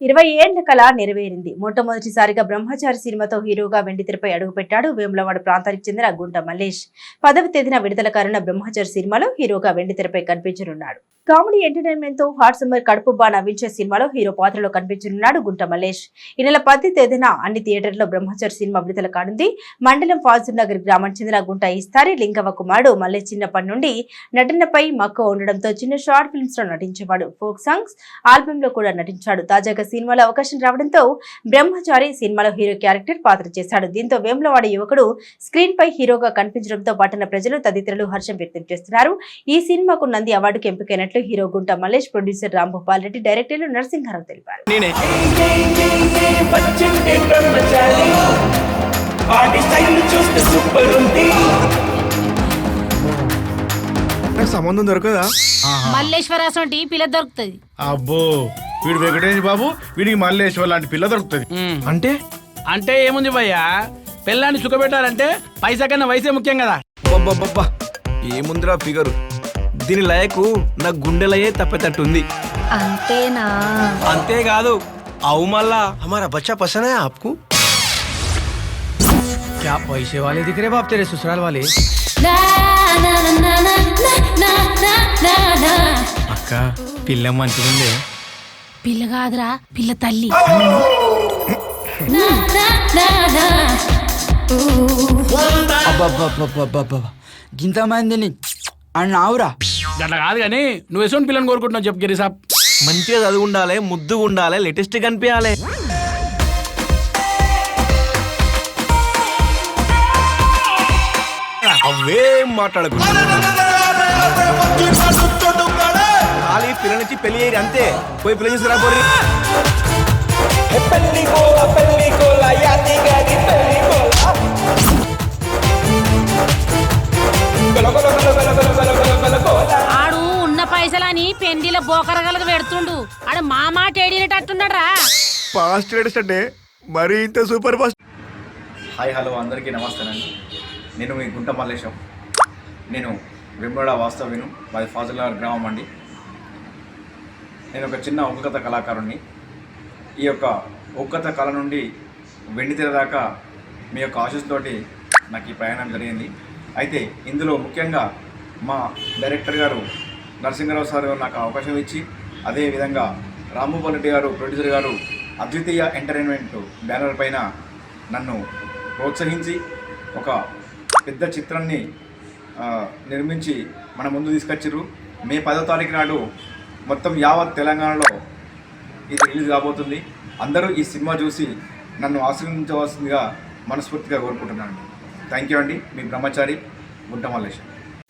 ఇరవై ఏళ్ళ కళ నెరవేరింది. మొట్టమొదటిసారిగా బ్రహ్మచారి సినిమాతో హీరోగా వెండితెరపై అడుగుపెట్టాడు వేములవాడ ప్రాంతానికి చెందిన గుంట మల్లేష్. పదవి తేదీన విడుదల కానున్న బ్రహ్మచారి సినిమాలో హీరోగా వెండితెరపై కనిపించనున్నాడు. కామెడీ ఎంటర్టైన్మెంట్తో హాట్ సమ్మర్ కడుపుబ్బా నవ్వించే సినిమాలో హీరో పాత్రలో కనిపించనున్నాడు గుంట మల్లేష్. ఈ నెల పది తేదీన అన్ని థియేటర్లో బ్రహ్మచారి సినిమా విడుదల కానుంది. మండలం ఫాజుల్ నగర్ గ్రామానికి చెందిన గుంట ఇస్తారి లింగవ కుమారుడు మల్లేష్ చిన్నప్పటి నుండి నటనపై మక్కువ ఉండడంతో చిన్న షార్ట్ ఫిల్మ్స్లో నటించేవాడు. ఫోక్ సాంగ్స్ ఆల్బమ్లో కూడా నటించాడు. తాజాగా సినిమాలో అవకాశం రావడంతో బ్రహ్మచారి సినిమాలో హీరో క్యారెక్టర్ పాత్ర చేశాడు. దీంతో వేములవాడ యువకుడు స్క్రీన్ పై హీరోగా కనిపించడంతో పట్టణ ప్రజలు తదితరులు హర్షం వ్యక్తం చేస్తున్నారు. ఈ సినిమాకు నంది అవార్డుకు ఎంపికైనట్లు హీరో గుంట మల్లేష్ ప్రొడ్యూసర్ రాంభూపాల్ రెడ్డి డైరెక్టర్లు నరసింహారావు తెలిపారు. సంబంధం దొరకదా? మల్లేశ్వరాసంటి పిల్ల దొరుకుతుంది. అబ్బో వీడు వెంకటేష్ బాబు వీడికి మల్లేశ్వర్ లాంటి పిల్ల దొరుకుతుంది. అంటే? అంటే ఏముంది భయ్యా? పిల్లాన్ని సుఖపెట్టాలంటే పైసా కన్నా వయసే ముఖ్యం కదా. ఏముందిరా ఫిగరు? దీని లయకు నా గుండెలయే తప్పేటట్టుంది అంతేనా అంతేకాదు అవు మళ్ళా हमारा बच्चा पसंद है आपको क्या पैसे वाले दिख रहे बाप तेरे ससुराल वाले అక్క పిల్ల మంచిగుంది పిల్ల కాదురా పిల్ల తల్లి అబ్బబ్బబ్బబ్బబ్బబ్బ గింతమందిని అన్నావురా అట్లా కాదు కానీ నువ్వు ఎటువంటి పిల్లని కోరుకుంటున్నావు చెప్పు గిరి సాబ్. మంచిగా చదువు ఉండాలి ముద్దుగా ఉండాలి లేటెస్ట్ కనిపించాలి అవేం మాట్లాడకు. ఖాళీ పిల్ల నుంచి పెళ్ళి చేయరు అంతే. పోయి పిల్ల తీసుకురా పోరి పెళ్ళి పెళ్ళి పెండిల బోకరగలకు పెడుతుండు. ఆడు మా మాట ఏడినట్టున్నాడు రా ఫాస్ట్ లేటెస్ట్ అంటే మరీ ఇంత సూపర్ ఫాస్ట్. హాయ్ హలో అందరికీ నమస్తేనండి. నేను మీ గుంట మల్లేశం. నేను వెంబడ వాస్తవ్యును. మాది ఫాజుల్నగర్ గ్రామం అండి. నేను ఒక చిన్న ఒక్కత కళాకారుణ్ణి. ఈ యొక్క ఒక్కత కళ నుండి వెండితెర దాకా మీ యొక్క ఆశీస్సుతోటి నాకు ఈ ప్రయాణం జరిగింది. అయితే ఇందులో ముఖ్యంగా మా డైరెక్టర్ గారు నరసింహరావు సార్ గారు నాకు అవకాశం ఇచ్చి అదేవిధంగా రాంభూపాల్ రెడ్డి గారు ప్రొడ్యూసర్ గారు అద్వితీయ ఎంటర్టైన్మెంట్ బ్యానర్ పైన నన్ను ప్రోత్సహించి ఒక పెద్ద చిత్రాన్ని నిర్మించి మన ముందు తీసుకొచ్చారు మే పదో తారీఖు నాడు మొత్తం యావత్ తెలంగాణలో ఇది రిలీజ్ కాబోతుంది. అందరూ ఈ సినిమా చూసి నన్ను ఆశీర్వదించవలసిందిగా మనస్ఫూర్తిగా కోరుకుంటున్నాను. థ్యాంక్ యూ అండి. మీ బ్రహ్మచారి గుడ్డ మల్లేశం